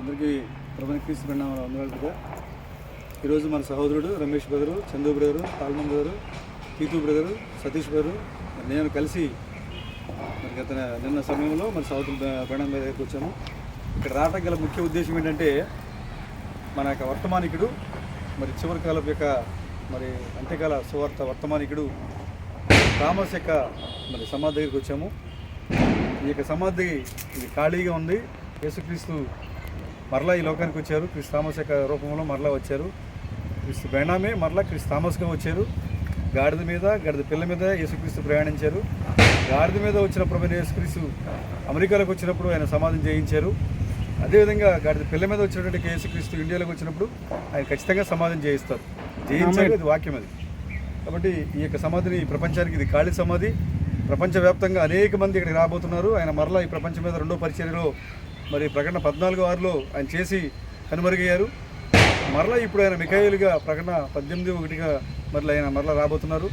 అందరికీ ప్రభుత్వ క్రీస్తు బండి అందరూ ఈరోజు మన సహోదరుడు Ramesh brother Chandu brother Talman brother Keethu brother Satish brother నేను కలిసి మరి గత నిన్న సమయంలో మన సహోదరు బండం దగ్గరికి వచ్చాము. ఇక్కడ రావటం గల ముఖ్య ఉద్దేశం ఏంటంటే మన యొక్క వర్తమానికుడు మరి చివరి కాలం యొక్క మరి అంత్యకాల సువార్త వర్తమానికుడు థామస్ యొక్క మరి సమాధి దగ్గరికి వచ్చాము. ఈ యొక్క సమాధి ఇది ఖాళీగా ఉంది. యేసుక్రీస్తు మరలా ఈ లోకానికి వచ్చారు. క్రిస్ థామస్ యొక్క రూపంలో మరలా వచ్చారు. క్రిస్తు బెనామే మరలా క్రిస్ థామస్గా వచ్చారు. గాడిద మీద గాడిద పిల్ల మీద యేసుక్రీస్తు ప్రయాణించారు. గాడిద మీద వచ్చిన ప్రభు యేసుక్రీస్తు అమెరికాలోకి వచ్చినప్పుడు ఆయన సమాధిని చేయించారు అదేవిధంగా గాడిద పిల్ల మీద వచ్చినటువంటి యేసుక్రీస్తు ఇండియాలోకి వచ్చినప్పుడు ఆయన ఖచ్చితంగా సమాధిని చేయిస్తారు జయించారు అది వాక్యం అది. కాబట్టి ఈ యొక్క సమాధిని ఈ ప్రపంచానికి ఇది ఖాళీ సమాధి. ప్రపంచవ్యాప్తంగా అనేక మంది ఇక్కడికి రాబోతున్నారు. ఆయన మరలా ఈ ప్రపంచం మీద రెండో పరిచర్యలో మరి ప్రకటన పద్నాలుగు ఆరులో ఆయన చేసి కనుమరుగయ్యారు. మరలా ఇప్పుడు ఆయన మిఖాయిలుగా ప్రకటన పద్దెనిమిది ఒకటిగా మరలా ఆయన మరలా రాబోతున్నారు.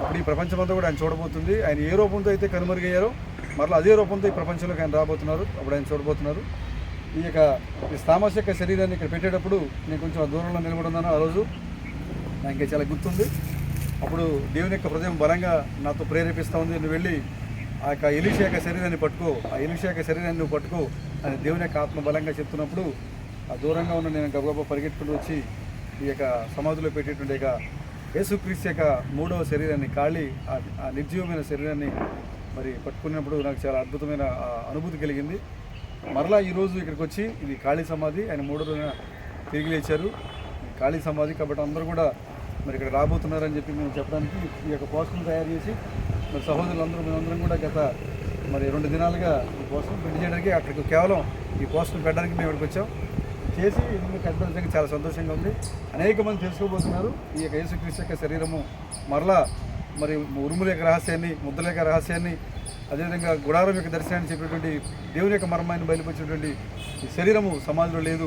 అప్పుడు ఈ ప్రపంచమంతా కూడా ఆయన చూడబోతుంది. ఆయన ఏ రూపంతో అయితే కనుమరుగయ్యారో మరలా అదే రూపంతో ఈ ప్రపంచంలోకి ఆయన రాబోతున్నారు. అప్పుడు ఆయన చూడబోతున్నారు. ఈ యొక్క ఈ స్థామస్ యొక్క శరీరాన్ని ఇక్కడ పెట్టేటప్పుడు నేను కొంచెం దూరంలో నిలబడున్నాను ఆ రోజు. నాకు చాలా గుర్తుంది. అప్పుడు దేవుని యొక్క హృదయం బలంగా నాతో ప్రేరేపిస్తూ ఉంది. నువ్వు వెళ్ళి ఆ యొక్క ఎలిషా శరీరాన్ని పట్టుకో ఆ ఎలిషా శరీరాన్ని నువ్వు పట్టుకో అని దేవుని యొక్క ఆత్మ బలంగా చెప్తున్నప్పుడు ఆ దూరంగా ఉన్న నేను గబగబ పరిగెట్టుకుంటూ వచ్చి ఈ యొక్క సమాధిలో పెట్టేటువంటి యొక్క యేసుక్రీస్తు యొక్క మూడవ శరీరాన్ని కాళి ఆ- ఆ నిర్జీవమైన శరీరాన్ని మరి పట్టుకున్నప్పుడు నాకు చాలా అద్భుతమైన అనుభూతి కలిగింది. మరలా ఈరోజు ఇక్కడికి వచ్చి ఇది ఖాళీ సమాధి. ఆయన మూడో రోజున తిరిగి లేచారు. ఖాళీ సమాధి కాబట్టి అందరూ కూడా మరి ఇక్కడ రాబోతున్నారని చెప్పి మేము చెప్పడానికి ఈ యొక్క పోస్టర్ తయారు చేసి మరి సహోదరులందరూ మేమందరం కూడా గత మరి రెండు దినాలుగా ఈ పోస్టర్ను పెళ్ళి చేయడానికి అక్కడికి కేవలం ఈ పోస్టర్ను పెట్టడానికి మేము ఇక్కడికి వచ్చాం. చేసి ఇందులో కనిపించడానికి చాలా సంతోషంగా ఉంది. అనేక మంది తెలుసుకోబోతున్నారు. ఈ యొక్క యేసుక్రీస్తు యొక్క శరీరము మరలా మరి ఉరుముల యొక్క రహస్యాన్ని ముద్దల యొక్క రహస్యాన్ని అదేవిధంగా గుడారం యొక్క దర్శనాన్ని చెప్పేటువంటి దేవుని యొక్క మర్మాన్ని బయలుపరిచినటువంటి ఈ శరీరము సమాజంలో లేదు.